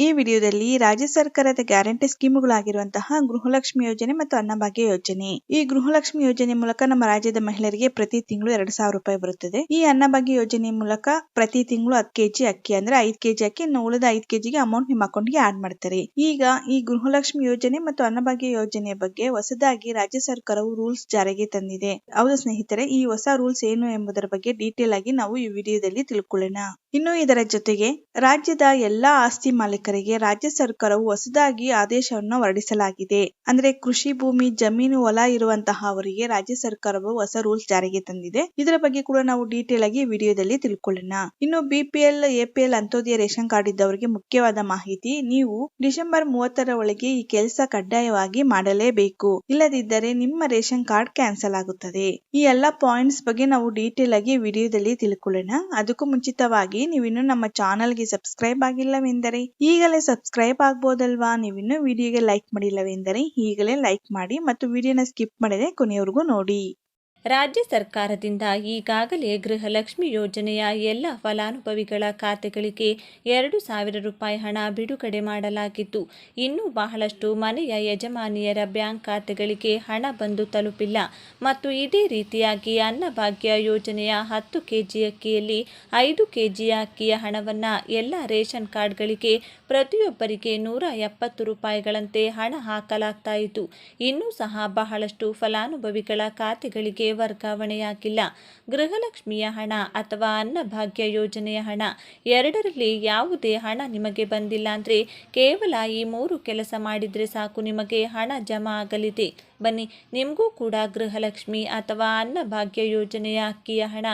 ಈ ವಿಡಿಯೋದಲ್ಲಿ ರಾಜ್ಯ ಸರ್ಕಾರದ ಗ್ಯಾರಂಟಿ ಸ್ಕೀಮುಗಳಾಗಿರುವಂತಹ ಗೃಹಲಕ್ಷ್ಮಿ ಯೋಜನೆ ಮತ್ತು ಅನ್ನಭಾಗ್ಯ ಯೋಜನೆ. ಈ ಗೃಹಲಕ್ಷ್ಮಿ ಯೋಜನೆ ಮೂಲಕ ನಮ್ಮ ರಾಜ್ಯದ ಮಹಿಳೆಯರಿಗೆ ಪ್ರತಿ ತಿಂಗಳು ಎರಡು ಸಾವಿರ ರೂಪಾಯಿ ಬರುತ್ತದೆ. ಈ ಅನ್ನಭಾಗ್ಯ ಯೋಜನೆ ಮೂಲಕ ಪ್ರತಿ ತಿಂಗಳು ಹತ್ತು ಕೆಜಿ ಅಕ್ಕಿ ಅಂದ್ರೆ ಐದು ಕೆಜಿ ಅಕ್ಕಿ ಉಳಿದ ಐದ್ ಕೆಜಿಗೆ ಅಮೌಂಟ್ ನಿಮ್ಮ ಅಕೌಂಟ್ಗೆ ಆಡ್ ಮಾಡ್ತಾರೆ. ಈಗ ಈ ಗೃಹಲಕ್ಷ್ಮಿ ಯೋಜನೆ ಮತ್ತು ಅನ್ನಭಾಗ್ಯ ಯೋಜನೆ ಬಗ್ಗೆ ಹೊಸದಾಗಿ ರಾಜ್ಯ ಸರ್ಕಾರವು ರೂಲ್ಸ್ ಜಾರಿಗೆ ತಂದಿದೆ. ಹೌದು ಸ್ನೇಹಿತರೆ, ಈ ಹೊಸ ರೂಲ್ಸ್ ಏನು ಎಂಬುದರ ಬಗ್ಗೆ ಡೀಟೇಲ್ ಆಗಿ ನಾವು ಈ ವಿಡಿಯೋದಲ್ಲಿ ತಿಳ್ಕೊಳ್ಳೋಣ. ಇನ್ನು ಇದರ ಜೊತೆಗೆ ರಾಜ್ಯದ ಎಲ್ಲಾ ಆಸ್ತಿ ಮಾಲೀಕರಿಗೆ ರಾಜ್ಯ ಸರ್ಕಾರವು ಹೊಸದಾಗಿ ಆದೇಶವನ್ನು ಹೊರಡಿಸಲಾಗಿದೆ. ಅಂದ್ರೆ ಕೃಷಿ ಭೂಮಿ, ಜಮೀನು, ಹೊಲ ಇರುವಂತಹ ಅವರಿಗೆ ರಾಜ್ಯ ಸರ್ಕಾರವು ಹೊಸ ರೂಲ್ಸ್ ಜಾರಿಗೆ ತಂದಿದೆ. ಇದರ ಬಗ್ಗೆ ಕೂಡ ನಾವು ಡೀಟೇಲ್ ಆಗಿ ವಿಡಿಯೋದಲ್ಲಿ ತಿಳ್ಕೊಳ್ಳೋಣ. ಇನ್ನು BPL APL Antyodaya ration card ಇದ್ದವರಿಗೆ ಮುಖ್ಯವಾದ ಮಾಹಿತಿ, ನೀವು ಡಿಸೆಂಬರ್ ಮೂವತ್ತರ ಒಳಗೆ ಈ ಕೆಲಸ ಕಡ್ಡಾಯವಾಗಿ ಮಾಡಲೇಬೇಕು. ಇಲ್ಲದಿದ್ದರೆ ನಿಮ್ಮ ರೇಷನ್ ಕಾರ್ಡ್ ಕ್ಯಾನ್ಸಲ್ ಆಗುತ್ತದೆ. ಈ ಎಲ್ಲಾ ಪಾಯಿಂಟ್ಸ್ ಬಗ್ಗೆ ನಾವು ಡೀಟೇಲ್ ಆಗಿ ವಿಡಿಯೋದಲ್ಲಿ ತಿಳ್ಕೊಳ್ಳೋಣ. ಅದಕ್ಕೂ ಮುಂಚಿತವಾಗಿ ನೀವಿನ್ನು ನಮ್ಮ ಚಾನಲ್ಗೆ ಸಬ್ಸ್ಕ್ರೈಬ್ ಆಗಿಲ್ಲವೆಂದರೆ ಈಗಲೇ ಸಬ್ಸ್ಕ್ರೈಬ್ ಆಗ್ಬೋದಲ್ವಾ? ನೀವಿನ್ನು ವಿಡಿಯೋಗೆ ಲೈಕ್ ಮಾಡಿಲ್ಲವೆಂದರೆ ಈಗಲೇ ಲೈಕ್ ಮಾಡಿ ಮತ್ತು ವಿಡಿಯೋನ ಸ್ಕಿಪ್ ಮಾಡದೆ ಕೊನೆಯವರೆಗೂ ನೋಡಿ. ರಾಜ್ಯ ಸರ್ಕಾರದಿಂದ ಈಗಾಗಲೇ ಗೃಹಲಕ್ಷ್ಮಿ ಯೋಜನೆಯ ಎಲ್ಲ ಫಲಾನುಭವಿಗಳ ಖಾತೆಗಳಿಗೆ ಎರಡು ಸಾವಿರ ರೂಪಾಯಿ ಹಣ ಬಿಡುಗಡೆ ಮಾಡಲಾಗಿದ್ದು, ಇನ್ನೂ ಬಹಳಷ್ಟು ಮನೆಯ ಯಜಮಾನಿಯರ ಬ್ಯಾಂಕ್ ಖಾತೆಗಳಿಗೆ ಹಣ ಬಂದು ತಲುಪಿಲ್ಲ. ಮತ್ತು ಇದೇ ರೀತಿಯಾಗಿ ಅನ್ನಭಾಗ್ಯ ಯೋಜನೆಯ ಹತ್ತು ಕೆಜಿ ಅಕ್ಕಿಯಲ್ಲಿ ಐದು ಕೆಜಿ ಅಕ್ಕಿಯ ಹಣವನ್ನು ಎಲ್ಲ ರೇಷನ್ ಕಾರ್ಡ್ಗಳಿಗೆ ಪ್ರತಿಯೊಬ್ಬರಿಗೆ ನೂರ ಎಪ್ಪತ್ತು ರೂಪಾಯಿಗಳಂತೆ ಹಣ ಹಾಕಲಾಗ್ತಾ ಇತ್ತು. ಇನ್ನೂ ಸಹ ಬಹಳಷ್ಟು ಫಲಾನುಭವಿಗಳ ಖಾತೆಗಳಿಗೆ ವರ್ಗಾವಣೆಯಾಗಿಲ್ಲ. ಗೃಹಲಕ್ಷ್ಮಿಯ ಹಣ ಅಥವಾ ಅನ್ನಭಾಗ್ಯ ಯೋಜನೆಯ ಹಣ ಎರಡರಲ್ಲಿ ಯಾವುದೇ ಹಣ ನಿಮಗೆ ಬಂದಿಲ್ಲ ಅಂದರೆ ಕೇವಲ ಈ ಮೂರು ಕೆಲಸ ಮಾಡಿದರೆ ಸಾಕು, ನಿಮಗೆ ಹಣ ಜಮಾ ಆಗಲಿದೆ. ಬನ್ನಿ. ನಿಮಗೂ ಕೂಡ ಗೃಹಲಕ್ಷ್ಮಿ ಅಥವಾ ಅನ್ನಭಾಗ್ಯ ಯೋಜನೆಯ ಅಕ್ಕಿಯ ಹಣ,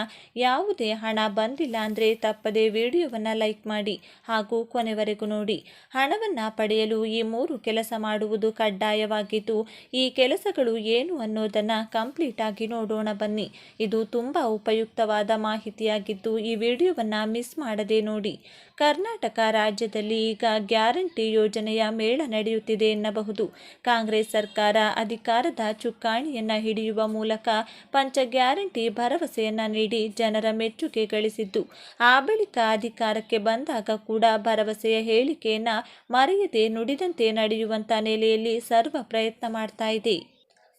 ಯಾವುದೇ ಹಣ ಬಂದಿಲ್ಲ ಅಂದರೆ ತಪ್ಪದೆ ವಿಡಿಯೋವನ್ನು ಲೈಕ್ ಮಾಡಿ ಹಾಗೂ ಕೊನೆವರೆಗೂ ನೋಡಿ. ಹಣವನ್ನು ಪಡೆಯಲು ಈ ಮೂರು ಕೆಲಸ ಮಾಡುವುದು ಕಡ್ಡಾಯವಾಗಿದ್ದು, ಈ ಕೆಲಸಗಳು ಏನು ಅನ್ನೋದನ್ನು ಕಂಪ್ಲೀಟ್ ಆಗಿ ನೋಡೋಣ ಬನ್ನಿ. ಇದು ತುಂಬ ಉಪಯುಕ್ತವಾದ ಮಾಹಿತಿಯಾಗಿದ್ದು, ಈ ವಿಡಿಯೋವನ್ನು ಮಿಸ್ ಮಾಡದೆ ನೋಡಿ. ಕರ್ನಾಟಕ ರಾಜ್ಯದಲ್ಲಿ ಈಗ ಗ್ಯಾರಂಟಿ ಯೋಜನೆಯ ಮೇಳ ನಡೆಯುತ್ತಿದೆ ಎನ್ನಬಹುದು. ಕಾಂಗ್ರೆಸ್ ಸರ್ಕಾರ ಅಧಿಕಾರದ ಚುಕ್ಕಾಣಿಯನ್ನು ಹಿಡಿಯುವ ಮೂಲಕ ಪಂಚ ಗ್ಯಾರಂಟಿ ಭರವಸೆಯನ್ನು ನೀಡಿ ಜನರ ಮೆಚ್ಚುಗೆ ಗಳಿಸಿದ್ದು, ಆ ಬಳಿಕ ಅಧಿಕಾರಕ್ಕೆ ಬಂದಾಗ ಕೂಡ ಭರವಸೆಯ ಹೇಳಿಕೆಯನ್ನು ಮರೆಯದೆ ನುಡಿದಂತೆ ನಡೆಯುವಂಥ ನೆಲೆಯಲ್ಲಿ ಸರ್ವ ಪ್ರಯತ್ನ ಮಾಡ್ತಾ ಇದೆ.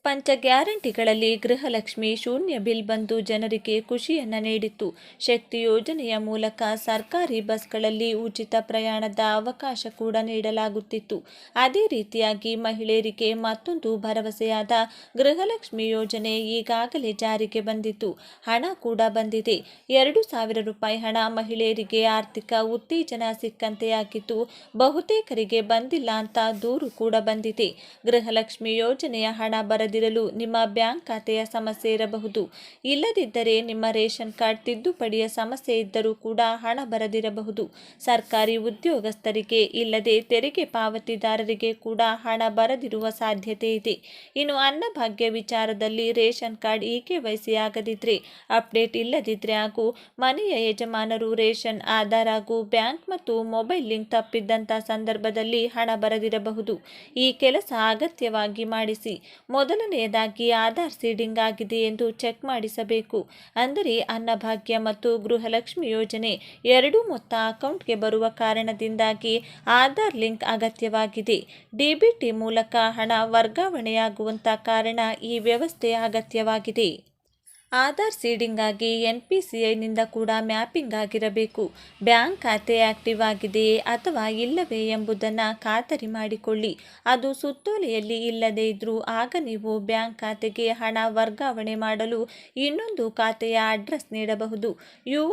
ಪಂಚ ಗ್ಯಾರಂಟಿಗಳಲ್ಲಿ ಗೃಹಲಕ್ಷ್ಮಿ ಶೂನ್ಯ ಬಿಲ್ ಬಂದು ಜನರಿಗೆ ಖುಷಿಯನ್ನು ನೀಡಿತ್ತು. ಶಕ್ತಿ ಯೋಜನೆಯ ಮೂಲಕ ಸರ್ಕಾರಿ ಬಸ್ಗಳಲ್ಲಿ ಉಚಿತ ಪ್ರಯಾಣದ ಅವಕಾಶ ಕೂಡ ನೀಡಲಾಗುತ್ತಿತ್ತು. ಅದೇ ರೀತಿಯಾಗಿ ಮಹಿಳೆಯರಿಗೆ ಮತ್ತೊಂದು ಭರವಸೆಯಾದ ಗೃಹಲಕ್ಷ್ಮಿ ಯೋಜನೆ ಈಗಾಗಲೇ ಜಾರಿಗೆ ಬಂದಿತ್ತು ಹಣ ಕೂಡ ಬಂದಿದೆ. ಎರಡು ಸಾವಿರ ರೂಪಾಯಿ ಹಣ ಮಹಿಳೆಯರಿಗೆ ಆರ್ಥಿಕ ಉತ್ತೇಜನ ಸಿಕ್ಕಂತೆಯಾಗಿದ್ದು, ಬಹುತೇಕರಿಗೆ ಬಂದಿಲ್ಲ ಅಂತ ದೂರು ಕೂಡ ಬಂದಿದೆ. ಗೃಹಲಕ್ಷ್ಮಿ ಯೋಜನೆಯ ಹಣ ಬರದಿ ಇರಲು ನಿಮ್ಮ ಬ್ಯಾಂಕ್ ಖಾತೆಯ ಸಮಸ್ಯೆ ಇರಬಹುದು. ಇಲ್ಲದಿದ್ದರೆ ನಿಮ್ಮ ರೇಷನ್ ಕಾರ್ಡ್ ತಿದ್ದುಪಡಿಯ ಸಮಸ್ಯೆ ಇದ್ದರೂ ಕೂಡ ಹಣ ಬರದಿರಬಹುದು. ಸರ್ಕಾರಿ ಉದ್ಯೋಗಸ್ಥರಿಗೆ ಇಲ್ಲದೆ ತೆರಿಗೆ ಪಾವತಿದಾರರಿಗೆ ಕೂಡ ಹಣ ಬರದಿರುವ ಸಾಧ್ಯತೆ ಇದೆ. ಇನ್ನು ಅನ್ನಭಾಗ್ಯ ವಿಚಾರದಲ್ಲಿ ರೇಷನ್ ಕಾರ್ಡ್ ಈಕೆ ಕೆ ಅಪ್ಡೇಟ್ ಇಲ್ಲದಿದ್ರೆ ಹಾಗೂ ಮನೆಯ ಯಜಮಾನರು ರೇಷನ್, ಆಧಾರ್ ಹಾಗೂ ಬ್ಯಾಂಕ್ ಮತ್ತು ಮೊಬೈಲ್ ಲಿಂಕ್ ತಪ್ಪಿದ್ದಂಥ ಸಂದರ್ಭದಲ್ಲಿ ಹಣ ಬರದಿರಬಹುದು. ಈ ಕೆಲಸ ಅಗತ್ಯವಾಗಿ ಮಾಡಿಸಿ. ಮೊದಲ ಮೊದಲನೆಯದಾಗಿ ಆಧಾರ್ ಸೀಡಿಂಗ್ ಆಗಿದೆ ಎಂದು ಚೆಕ್ ಮಾಡಿಸಬೇಕು. ಅಂದರೆ ಅನ್ನಭಾಗ್ಯ ಮತ್ತು ಗೃಹಲಕ್ಷ್ಮಿ ಯೋಜನೆ ಎರಡೂ ಮೊತ್ತ ಅಕೌಂಟ್ಗೆ ಬರುವ ಕಾರಣದಿಂದಾಗಿ ಆಧಾರ್ ಲಿಂಕ್ ಅಗತ್ಯವಾಗಿದೆ. ಡಿಬಿಟಿ ಮೂಲಕ ಹಣ ವರ್ಗಾವಣೆಯಾಗುವಂಥ ಕಾರಣ ಈ ವ್ಯವಸ್ಥೆ ಅಗತ್ಯವಾಗಿದೆ. ಆಧಾರ್ ಸೀಡಿಂಗ್ ಆಗಿ ಎನ್ ಪಿ ಸಿ ಐನಿಂದ ಕೂಡ ಮ್ಯಾಪಿಂಗ್ ಆಗಿರಬೇಕು. ಬ್ಯಾಂಕ್ ಖಾತೆ ಆಕ್ಟಿವ್ ಆಗಿದೆಯೇ ಅಥವಾ ಇಲ್ಲವೇ ಎಂಬುದನ್ನು ಖಾತರಿ ಮಾಡಿಕೊಳ್ಳಿ. ಅದು ಸುತ್ತೋಲೆಯಲ್ಲಿ ಇಲ್ಲದೇ ಇದ್ದರೂ ಆಗ ನೀವು ಬ್ಯಾಂಕ್ ಖಾತೆಗೆ ಹಣ ವರ್ಗಾವಣೆ ಮಾಡಲು ಇನ್ನೊಂದು ಖಾತೆಯ ಅಡ್ರೆಸ್ ನೀಡಬಹುದು. ಯು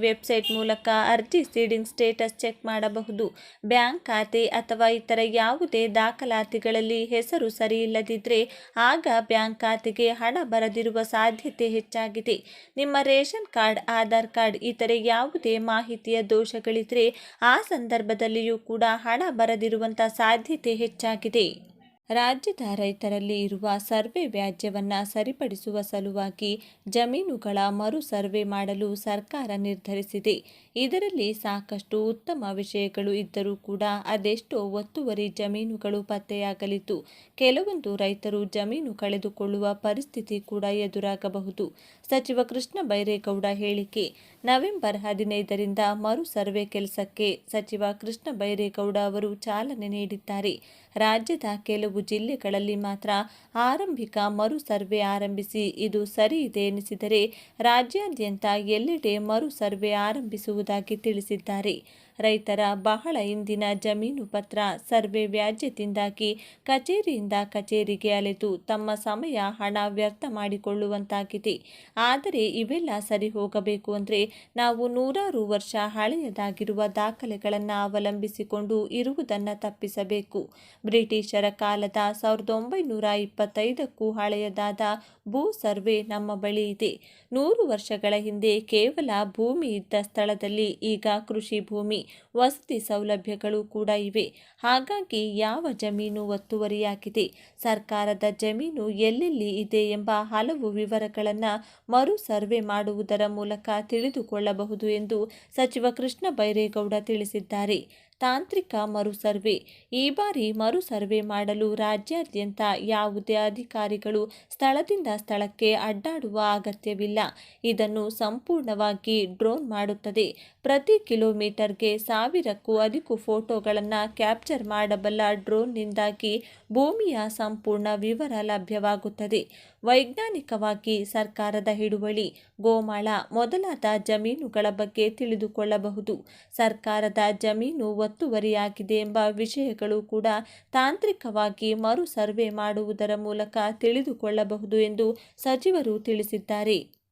ವೆಬ್ಸೈಟ್ ಮೂಲಕ ಅರ್ಜಿ ಸೀಡಿಂಗ್ ಸ್ಟೇಟಸ್ ಚೆಕ್ ಮಾಡಬಹುದು. ಬ್ಯಾಂಕ್ ಖಾತೆ ಅಥವಾ ಇತರ ಯಾವುದೇ ದಾಖಲಾತಿಗಳಲ್ಲಿ ಹೆಸರು ಸರಿಯಿಲ್ಲದಿದ್ದರೆ ಆಗ ಬ್ಯಾಂಕ್ ಖಾತೆಗೆ ಹಣ ಬರದಿರುವ ಸಾಧ್ಯತೆ ಹೆಚ್ಚಾಗಿದೆ. ನಿಮ್ಮ ರೇಷನ್ ಕಾರ್ಡ್, ಆಧಾರ್ ಕಾರ್ಡ್, ಇತರೆ ಯಾವುದೇ ಮಾಹಿತಿಯ ದೋಷಗಳಿದ್ರೆ ಆ ಸಂದರ್ಭದಲ್ಲಿಯೂ ಕೂಡ ಹಣ ಬರದಿರುವಂಥ ಸಾಧ್ಯತೆ ಹೆಚ್ಚಾಗಿದೆ. ರಾಜ್ಯದ ರೈತರಲ್ಲಿ ಇರುವ ಸರ್ವೆ ವ್ಯಾಜ್ಯವನ್ನು ಸರಿಪಡಿಸುವ ಸಲುವಾಗಿ ಜಮೀನುಗಳ ಮರು ಸರ್ವೆ ಮಾಡಲು ಸರ್ಕಾರ ನಿರ್ಧರಿಸಿದೆ. ಇದರಲ್ಲಿ ಸಾಕಷ್ಟು ಉತ್ತಮ ವಿಷಯಗಳು ಇದ್ದರೂ ಕೂಡ ಅದೆಷ್ಟೋ ಒತ್ತುವರಿ ಜಮೀನುಗಳು ಪತ್ತೆಯಾಗಲಿದ್ದು, ಕೆಲವೊಂದು ರೈತರು ಜಮೀನು ಕಳೆದುಕೊಳ್ಳುವ ಪರಿಸ್ಥಿತಿ ಕೂಡ ಎದುರಾಗಬಹುದು. ಸಚಿವ ಕೃಷ್ಣ ಬೈರೇಗೌಡ ಹೇಳಿಕೆ, ನವೆಂಬರ್ ಹದಿನೈದರಿಂದ ಮರು ಸರ್ವೆ ಕೆಲಸಕ್ಕೆ ಸಚಿವ ಕೃಷ್ಣ ಬೈರೇಗೌಡ ಅವರು ಚಾಲನೆ ನೀಡಿದ್ದಾರೆ. ರಾಜ್ಯದ ಕೆಲವು ಜಿಲ್ಲೆಗಳಲ್ಲಿ ಮಾತ್ರ ಆರಂಭಿಕ ಮರು ಸರ್ವೆ ಆರಂಭಿಸಿ ಇದು ಸರಿ ಇದೆ ಎನಿಸಿದರೆ ರಾಜ್ಯಾದ್ಯಂತ ಎಲ್ಲೆಡೆ ಮರು ಸರ್ವೆ ಆರಂಭಿಸುವುದಾಗಿ ತಿಳಿಸಿದ್ದಾರೆ. ರೈತರ ಬಹಳ ಇಂದಿನ ಜಮೀನು ಪತ್ರ ಸರ್ವೆ ವ್ಯಾಜ್ಯದಿಂದಾಗಿ ಕಚೇರಿಯಿಂದ ಕಚೇರಿಗೆ ಅಲೆದು ತಮ್ಮ ಸಮಯ ಹಣ ವ್ಯರ್ಥ ಮಾಡಿಕೊಳ್ಳುವಂತಾಗಿದೆ. ಆದರೆ ಇವೆಲ್ಲ ಸರಿ ಹೋಗಬೇಕು ಅಂದರೆ ನಾವು ನೂರಾರು ವರ್ಷ ಹಳೆಯದಾಗಿರುವ ದಾಖಲೆಗಳನ್ನು ಅವಲಂಬಿಸಿಕೊಂಡು ಇರುವುದನ್ನು ತಪ್ಪಿಸಬೇಕು. ಬ್ರಿಟಿಷರ ಕಾಲದ ಸಾವಿರದ ಒಂಬೈನೂರ ಇಪ್ಪತ್ತೈದಕ್ಕೂ ಹಳೆಯದಾದ ಭೂ ಸರ್ವೆ ನಮ್ಮ ಬಳಿ ಇದೆ. ನೂರು ವರ್ಷಗಳ ಹಿಂದೆ ಕೇವಲ ಭೂಮಿ ಇದ್ದ ಸ್ಥಳದಲ್ಲಿ ಈಗ ಕೃಷಿ ಭೂಮಿ. ವಸತಿ ಸೌಲಭ್ಯಗಳು ಕೂಡ ಇವೆ. ಹಾಗಾಗಿ ಯಾವ ಜಮೀನು ಒತ್ತುವರಿಯಾಗಿದೆ? ಸರ್ಕಾರದ ಜಮೀನು ಎಲ್ಲೆಲ್ಲಿ ಇದೆ ಎಂಬ ಹಲವು ವಿವರಗಳನ್ನು ಮರು ಸರ್ವೆ ಮಾಡುವುದರ ಮೂಲಕ ತಿಳಿದುಕೊಳ್ಳಬಹುದು ಎಂದು ಸಚಿವ ಕೃಷ್ಣ ಬೈರೇಗೌಡ ತಿಳಿಸಿದ್ದಾರೆ. ತಾಂತ್ರಿಕ ಮರು ಸರ್ವೆ. ಈ ಬಾರಿ ಮರು ಸರ್ವೆ ಮಾಡಲು ರಾಜ್ಯಾದ್ಯಂತ ಯಾವುದೇ ಅಧಿಕಾರಿಗಳು ಸ್ಥಳದಿಂದ ಸ್ಥಳಕ್ಕೆ ಅಡ್ಡಾಡುವ ಅಗತ್ಯವಿಲ್ಲ. ಇದನ್ನು ಸಂಪೂರ್ಣವಾಗಿ ಡ್ರೋನ್ ಮಾಡುತ್ತದೆ. ಪ್ರತಿ ಕಿಲೋಮೀಟರ್ಗೆ ಸಾವಿರಕ್ಕೂ ಅಧಿಕ ಫೋಟೋಗಳನ್ನು ಕ್ಯಾಪ್ಚರ್ ಮಾಡಬಲ್ಲ ಡ್ರೋನ್ನಿಂದಾಗಿ ಭೂಮಿಯ ಸಂಪೂರ್ಣ ವಿವರ ಲಭ್ಯವಾಗುತ್ತದೆ. ವೈಜ್ಞಾನಿಕವಾಗಿ ಸರ್ಕಾರದ ಹಿಡುವಳಿ, ಗೋಮಾಳ ಮೊದಲಾದ ಜಮೀನುಗಳ ಬಗ್ಗೆ ತಿಳಿದುಕೊಳ್ಳಬಹುದು. ಸರ್ಕಾರದ ಜಮೀನು ಒತ್ತುವರಿಯಾಗಿದೆ ಎಂಬ ವಿಷಯಗಳು ಕೂಡ ತಾಂತ್ರಿಕವಾಗಿ ಮರು ಸರ್ವೆ ಮಾಡುವುದರ ಮೂಲಕ ತಿಳಿದುಕೊಳ್ಳಬಹುದು ಎಂದು ಸಚಿವರು ತಿಳಿಸಿದ್ದಾರೆ.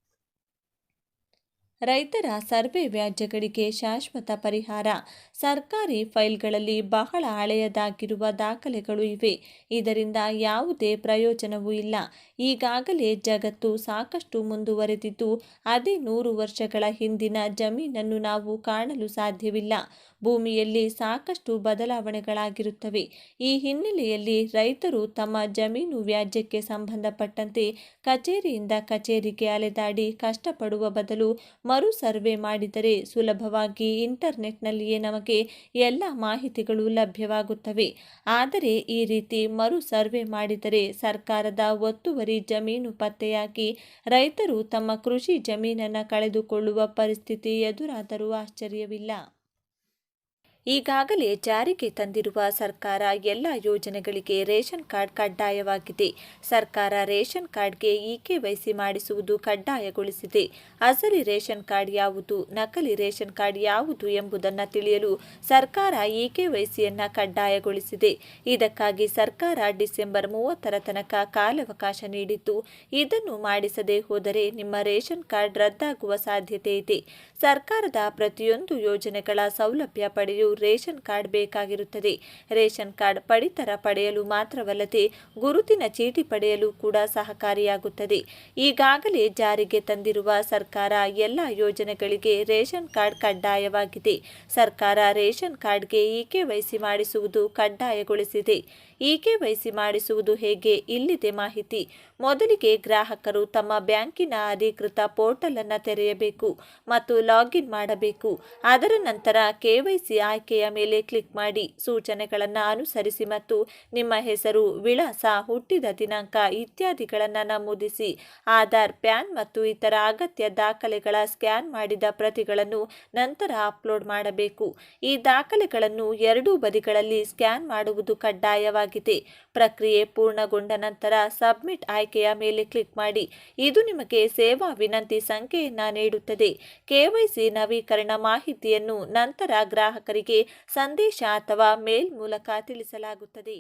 ರೈತರ ಸರ್ವೆ ವ್ಯಾಜ್ಯಗಳಿಗೆ ಶಾಶ್ವತ ಪರಿಹಾರ. ಸರ್ಕಾರಿ ಫೈಲ್ಗಳಲ್ಲಿ ಬಹಳ ಹಳೆಯದಾಗಿರುವ ದಾಖಲೆಗಳು ಇವೆ. ಇದರಿಂದ ಯಾವುದೇ ಪ್ರಯೋಜನವೂ ಇಲ್ಲ. ಈಗಾಗಲೇ ಜಗತ್ತು ಸಾಕಷ್ಟು ಮುಂದುವರೆದಿದ್ದು, ಅದೇ ನೂರು ವರ್ಷಗಳ ಹಿಂದಿನ ಜಮೀನನ್ನು ನಾವು ಕಾಣಲು ಸಾಧ್ಯವಿಲ್ಲ. ಭೂಮಿಯಲ್ಲಿ ಸಾಕಷ್ಟು ಬದಲಾವಣೆಗಳಾಗಿರುತ್ತವೆ. ಈ ಹಿನ್ನೆಲೆಯಲ್ಲಿ ರೈತರು ತಮ್ಮ ಜಮೀನು ವ್ಯಾಜ್ಯಕ್ಕೆ ಸಂಬಂಧಪಟ್ಟಂತೆ ಕಚೇರಿಯಿಂದ ಕಚೇರಿಗೆ ಅಲೆದಾಡಿ ಕಷ್ಟಪಡುವ ಬದಲು ಮರು ಸರ್ವೆ ಮಾಡಿದರೆ ಸುಲಭವಾಗಿ ಇಂಟರ್ನೆಟ್ನಲ್ಲಿಯೇ ನಮಗೆ ಎಲ್ಲ ಮಾಹಿತಿಗಳು ಲಭ್ಯವಾಗುತ್ತವೆ. ಆದರೆ ಈ ರೀತಿ ಮರು ಸರ್ವೆ ಮಾಡಿದರೆ ಸರ್ಕಾರದ ಒತ್ತುವರಿ ಜಮೀನು ಪತ್ತೆಯಾಗಿ ರೈತರು ತಮ್ಮ ಕೃಷಿ ಜಮೀನನ್ನು ಕಳೆದುಕೊಳ್ಳುವ ಪರಿಸ್ಥಿತಿ ಎದುರಾದರೂ ಆಶ್ಚರ್ಯವಿಲ್ಲ. ಈಗಾಗಲೇ ಜಾರಿಗೆ ತಂದಿರುವ ಸರ್ಕಾರ ಎಲ್ಲ ಯೋಜನೆಗಳಿಗೆ ರೇಷನ್ ಕಾರ್ಡ್ ಕಡ್ಡಾಯವಾಗಿದೆ. ಸರ್ಕಾರ ರೇಷನ್ ಕಾರ್ಡ್ಗೆ ಇಕೆವೈಸಿ ಮಾಡಿಸುವುದು ಕಡ್ಡಾಯಗೊಳಿಸಿದೆ. ಅಸಲಿ ರೇಷನ್ ಕಾರ್ಡ್ ಯಾವುದು, ನಕಲಿ ರೇಷನ್ ಕಾರ್ಡ್ ಯಾವುದು ಎಂಬುದನ್ನು ತಿಳಿಯಲು ಸರ್ಕಾರ ಇಕೆವೈಸಿಯನ್ನು ಕಡ್ಡಾಯಗೊಳಿಸಿದೆ. ಇದಕ್ಕಾಗಿ ಸರ್ಕಾರ ಡಿಸೆಂಬರ್ ಮೂವತ್ತರ ತನಕ ಕಾಲಾವಕಾಶ ನೀಡಿದ್ದು, ಇದನ್ನು ಮಾಡಿಸದೇ ಹೋದರೆ ನಿಮ್ಮ ರೇಷನ್ ಕಾರ್ಡ್ ರದ್ದಾಗುವ ಸಾಧ್ಯತೆ ಇದೆ. ಸರ್ಕಾರದ ಪ್ರತಿಯೊಂದು ಯೋಜನೆಗಳ ಸೌಲಭ್ಯ ಪಡೆಯಲು ರೇಷನ್ ಕಾರ್ಡ್ ಬೇಕಾಗಿರುತ್ತದೆ. ರೇಷನ್ ಕಾರ್ಡ್ ಪಡಿತರ ಪಡೆಯಲು ಮಾತ್ರವಲ್ಲದೆ ಗುರುತಿನ ಚೀಟಿ ಪಡೆಯಲು ಕೂಡ ಸಹಕಾರಿಯಾಗುತ್ತದೆ. ಈಗಾಗಲೇ ಜಾರಿಗೆ ತಂದಿರುವ ಸರ್ಕಾರ ಎಲ್ಲ ಯೋಜನೆಗಳಿಗೆ ರೇಷನ್ ಕಾರ್ಡ್ ಕಡ್ಡಾಯವಾಗಿದೆ. ಸರ್ಕಾರ ರೇಷನ್ ಕಾರ್ಡ್ಗೆ ಇಕೆವೈಸಿ ಮಾಡಿಸುವುದು ಕಡ್ಡಾಯಗೊಳಿಸಿದೆ. ಇಕೆವೈಸಿ ಮಾಡಿಸುವುದು ಹೇಗೆ ಇಲ್ಲಿದೆ ಮಾಹಿತಿ. ಮೊದಲಿಗೆ ಗ್ರಾಹಕರು ತಮ್ಮ ಬ್ಯಾಂಕಿನ ಅಧಿಕೃತ ಪೋರ್ಟಲ್ ಅನ್ನು ತೆರೆಯಬೇಕು ಮತ್ತು ಲಾಗಿನ್ ಮಾಡಬೇಕು. ಅದರ ನಂತರ ಕೆವೈಸಿ ಆಯ್ಕೆಯ ಮೇಲೆ ಕ್ಲಿಕ್ ಮಾಡಿ ಸೂಚನೆಗಳನ್ನು ಅನುಸರಿಸಿ ಮತ್ತು ನಿಮ್ಮ ಹೆಸರು, ವಿಳಾಸ, ಹುಟ್ಟಿದ ದಿನಾಂಕ ಇತ್ಯಾದಿಗಳನ್ನು ನಮೂದಿಸಿ. ಆಧಾರ್, ಪ್ಯಾನ್ ಮತ್ತು ಇತರ ಅಗತ್ಯ ದಾಖಲೆಗಳ ಸ್ಕ್ಯಾನ್ ಮಾಡಿದ ಪ್ರತಿಗಳನ್ನು ನಂತರ ಅಪ್ಲೋಡ್ ಮಾಡಬೇಕು. ಈ ದಾಖಲೆಗಳನ್ನು ಎರಡೂ ಬದಿಗಳಲ್ಲಿ ಸ್ಕ್ಯಾನ್ ಮಾಡುವುದು ಕಡ್ಡಾಯವಾಗಿದೆ ಪ್ರಕ್ರಿಯೆ ಪೂರ್ಣಗೊಂಡ ನಂತರ ಸಬ್ಮಿಟ್ ಆಯ್ಕೆಯ ಮೇಲೆ ಕ್ಲಿಕ್ ಮಾಡಿ. ಇದು ನಿಮಗೆ ಸೇವಾ ವಿನಂತಿ ಸಂಖ್ಯೆಯನ್ನು ನೀಡುತ್ತದೆ. ಕೆವೈಸಿ ನವೀಕರಣ ಮಾಹಿತಿಯನ್ನು ನಂತರ ಗ್ರಾಹಕರಿಗೆ ಸಂದೇಶ ಅಥವಾ ಮೇಲ್ ಮೂಲಕ ತಿಳಿಸಲಾಗುತ್ತದೆ.